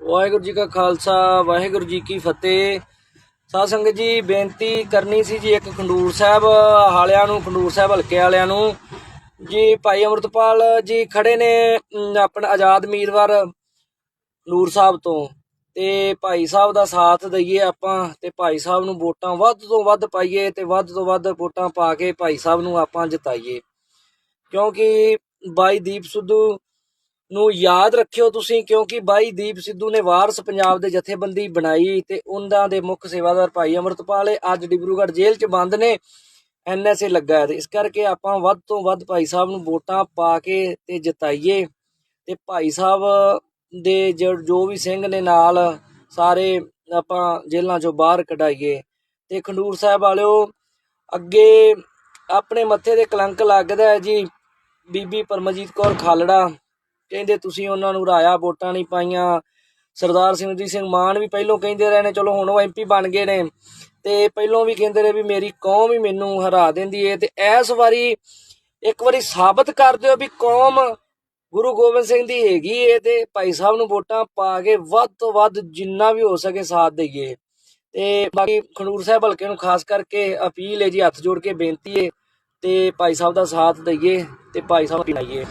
ਵਾਹਿਗੁਰੂ ਜੀ ਕਾ ਖਾਲਸਾ, ਵਾਹਿਗੁਰੂ ਜੀ ਕੀ ਫਤਿਹ। ਸਾਧ ਸੰਗਤ ਜੀ, ਬੇਨਤੀ ਕਰਨੀ ਸੀ ਜੀ ਇੱਕ ਖੰਡੂਰ ਸਾਹਿਬ ਹਾਲਿਆਂ ਨੂੰ, ਖੰਡੂਰ ਸਾਹਿਬ ਹਲਕੇ ਵਾਲਿਆਂ ਨੂੰ। ਜੀ ਭਾਈ ਅਮਰਤਪਾਲ ਜੀ ਖੜੇ ਨੇ ਆਪਣਾ ਆਜ਼ਾਦ ਉਮੀਦਵਾਰ ਨੂਰ ਸਾਹਿਬ ਤੋਂ। ਤੇ ਭਾਈ ਸਾਹਿਬ ਦਾ ਸਾਥ ਦਈਏ ਆਪਾਂ, ਤੇ ਭਾਈ ਸਾਹਿਬ ਨੂੰ ਵੋਟਾਂ ਵੱਧ ਤੋਂ ਵੱਧ ਪਾਈਏ ਤੇ ਵੱਧ ਤੋਂ ਵੱਧ ਵੋਟਾਂ ਪਾ ਕੇ ਭਾਈ ਸਾਹਿਬ ਨੂੰ ਆਪਾਂ ਜਿਤਾਈਏ। ਕਿਉਂਕਿ ਬਾਈ ਦੀਪ ਸਿੱਧੂ ਨੂੰ ਯਾਦ ਰੱਖਿਓ ਤੁਸੀਂ, ਕਿਉਂਕਿ ਬਾਈ ਦੀਪ ਸਿੱਧੂ ਨੇ ਵਾਰਸ ਪੰਜਾਬ ਦੇ ਜਥੇਬੰਦੀ ਬਣਾਈ ਤੇ ਉਹਨਾਂ ਦੇ ਮੁੱਖ ਸੇਵਾਦਾਰ ਭਾਈ ਅਮਰਤਪਾਲ ਅੱਜ ਡਿਬਰੂਗੜ੍ਹ ਜੇਲ੍ਹ 'ਚ ਬੰਦ ਨੇ ਐਨਐਸਏ ਲੱਗਾ ਹੈ ਤੇ ਇਸ ਕਰਕੇ ਆਪਾਂ ਵੱਧ ਤੋਂ ਵੱਧ ਭਾਈ ਸਾਹਿਬ ਨੂੰ ਵੋਟਾਂ ਪਾ ਕੇ ਤੇ ਜਿਤਾਈਏ। ਤੇ ਭਾਈ ਸਾਹਿਬ ਦੇ ਜੋ ਜੋ ਵੀ ਸਿੰਘ ਨੇ ਨਾਲ ਸਾਰੇ ਆਪਾਂ ਜੇਲ੍ਹਾਂ 'ਚੋਂ ਬਾਹਰ ਕਢਾਈਏ। ਤੇ ਖੰਡੂਰ ਸਾਹਿਬ ਵਾਲਿਓ, ਅੱਗੇ ਆਪਣੇ ਮੱਥੇ ਤੇ ਕਲੰਕ ਲੱਗਦਾ ਹੈ ਜੀ ਬੀਬੀ ਪਰਮਜੀਤ ਕੌਰ ਖਾਲੜਾ। ਕਹਿੰਦੇ ਤੁਸੀਂ ਉਹਨਾਂ ਨੂੰ ਰਾਇਆ ਵੋਟਾਂ ਨਹੀਂ ਪਾਈਆਂ। ਸਰਦਾਰ ਸਿਮਰਜੀਤ ਸਿੰਘ ਮਾਨ ਵੀ ਪਹਿਲੋਂ ਕਹਿੰਦੇ ਰਹੇ ਨੇ, ਚਲੋ ਹੁਣ ਉਹ ਐਮਪੀ ਬਣ ਗਏ ਨੇ। ਤੇ ਪਹਿਲੋਂ ਵੀ ਕਹਿੰਦੇ ਰਹੇ ਵੀ ਮੇਰੀ ਕੌਮ ਹੀ ਮੈਨੂੰ ਹਰਾ ਦਿੰਦੀ ਏ। ਤੇ ਇਸ ਵਾਰੀ ਇੱਕ ਵਾਰੀ ਸਾਬਤ ਕਰ ਦਿਓ ਵੀ ਕੌਮ ਗੁਰੂ ਗੋਬਿੰਦ ਸਿੰਘ ਦੀ ਹੈਗੀ ਏ ਤੇ ਭਾਈ ਸਾਹਿਬ ਨੂੰ ਵੋਟਾਂ ਪਾ ਕੇ ਵੱਧ ਤੋਂ ਵੱਧ ਜਿੰਨਾ ਵੀ ਹੋ ਸਕੇ ਸਾਥ ਦਈਏ। ਤੇ ਬਾਕੀ ਖੰਡੂਰ ਸਾਹਿਬ ਹਲਕੇ ਨੂੰ ਖਾਸ ਕਰਕੇ ਅਪੀਲ ਹੈ ਜੀ, ਹੱਥ ਜੋੜ ਕੇ ਬੇਨਤੀ ਹੈ ਤੇ ਭਾਈ ਸਾਹਿਬ ਦਾ ਸਾਥ ਦਈਏ ਤੇ ਭਾਈ ਸਾਹਿਬ ਬਣਾਈਏ